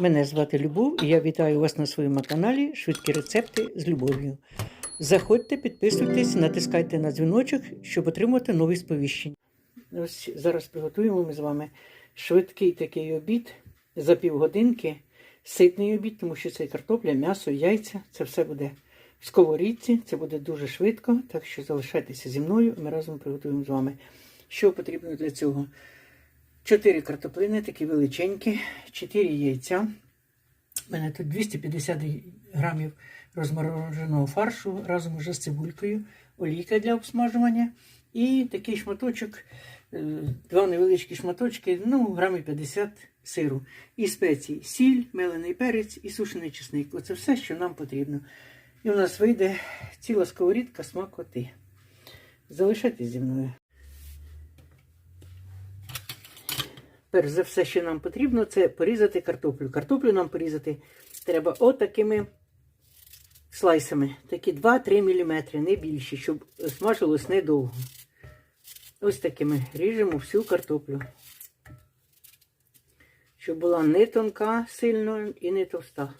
Мене звати Любов і я вітаю вас на своєму каналі Швидкі рецепти з любов'ю. Заходьте, підписуйтесь, натискайте на дзвіночок, щоб отримати нові сповіщення. Ось зараз приготуємо ми з вами швидкий такий обід за півгодинки, ситний обід, тому що це картопля, м'ясо, яйця. Це все буде в сковорідці, це буде дуже швидко, так що залишайтеся зі мною, ми разом приготуємо з вами. Що потрібно для цього? 4 картоплини, такі величенькі, 4 яйця. У мене тут 250 грамів розмороженого фаршу разом уже з цибулькою, олійка для обсмажування. І такий шматочок, е, два невеличкі шматочки, ну, грамів 50 сиру. І спеції, сіль, мелений перець і сушений чесник. Оце все, що нам потрібно. І у нас вийде ціла сковорідка смакоти. Залишайтесь зі мною. Перш за все, що нам потрібно, це порізати картоплю. Картоплю нам порізати треба отакими слайсами. Такі 2-3 мм, не більші, щоб смажилось недовго. Ось такими ріжемо всю картоплю. Щоб була не тонка сильно і не товста.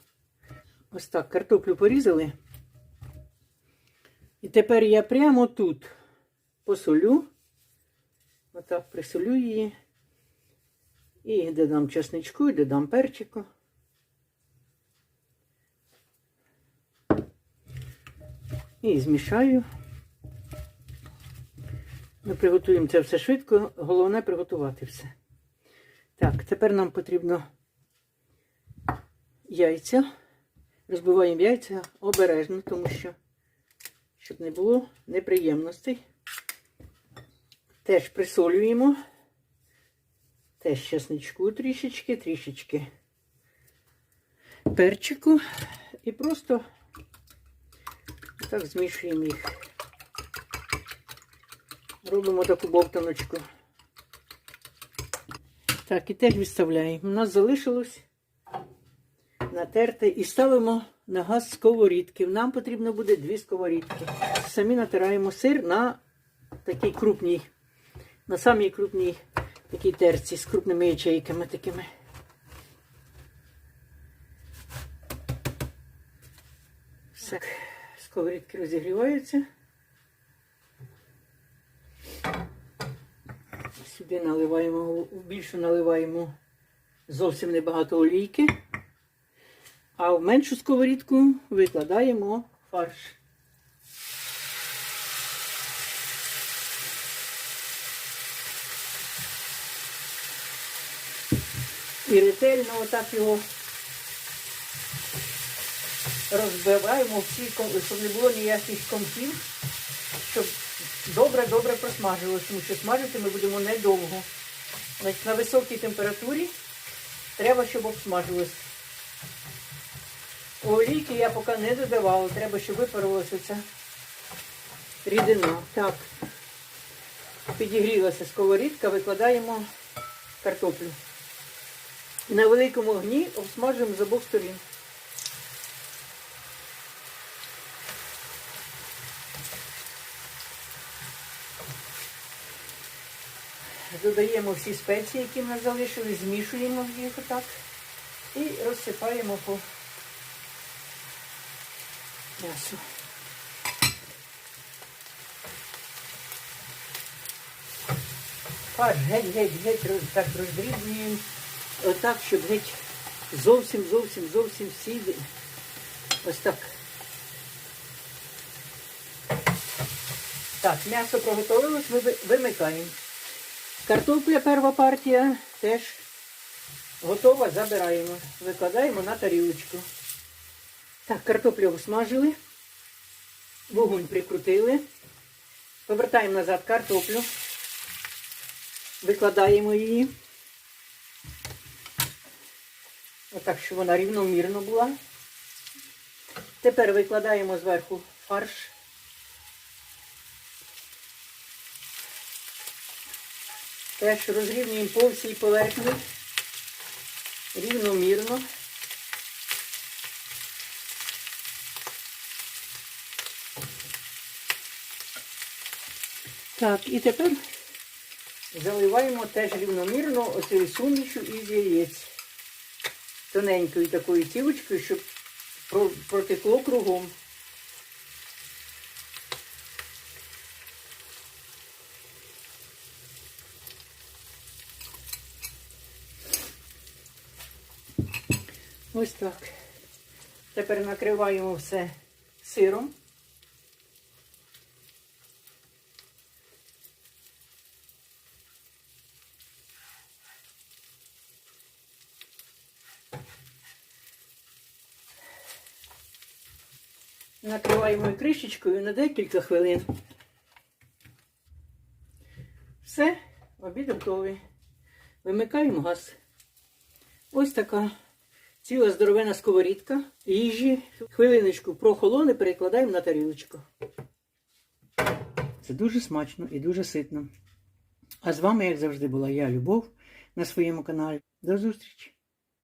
Ось так картоплю порізали. І тепер я прямо тут посолю. Отак присолю її. І додам чесничку, і додам перчику. І змішаю. Ми приготуємо це все швидко, головне приготувати все. Так, тепер нам потрібно яйця. Розбиваємо яйця обережно, тому що, щоб не було неприємностей. Теж присолюємо. Теж чесничку трішечки, трішечки перчику. І просто так змішуємо їх. Робимо таку бовтаночку. Так, і теж відставляємо. У нас залишилось натерти і ставимо на газ сковорідки. Нам потрібно буде дві сковорідки. Самі натираємо сир на такій крупній, на самій крупній такій терці з крупними ячейками такими. Все, сковорідки розігріваються. Сюди наливаємо, більше наливаємо зовсім небагато олійки, а в меншу сковорідку викладаємо фарш. І ретельно отак його розбиваємо всі, щоб не було ніяких комків, щоб добре-добре просмажилося, тому що смажити ми будемо недовго. Значить, на високій температурі треба, щоб обсмажилось. Олійки я поки не додавала, треба, щоб випарилася ця рідина. Так, підігрілася сковорідка, викладаємо картоплю. На великому огні обсмажуємо з обох сторін. Додаємо всі спеції, які в нас залишились, змішуємо їх отак і розсипаємо по м'ясу. Фарш геть-геть-геть так роздрібнюємо. Отак, щоб геть зовсім, зовсім, зовсім всі. Ось так. Так, м'ясо приготовилось, ми вимикаємо. Картопля перша партія теж готова, забираємо. Викладаємо на тарілочку. Так, картоплю обсмажили. Вогонь прикрутили. Повертаємо назад картоплю. Викладаємо її. Отак, щоб вона рівномірно була. Тепер викладаємо зверху фарш. Теж розрівнюємо по всій поверхні. Рівномірно. Так, і тепер заливаємо теж рівномірно оцею сумішю із яєць. Тоненькою такою тілочкою, щоб протекло кругом. Ось так. Тепер накриваємо все сиром. Накриваємо кришечкою на декілька хвилин. Все, обід готовий. Вимикаємо газ. Ось така ціла здоровена сковорідка їжі. Хвилиночку прохолоне, перекладаємо на тарілочку. Це дуже смачно і дуже ситно. А з вами, як завжди, була я, Любов, на своєму каналі. До зустрічі!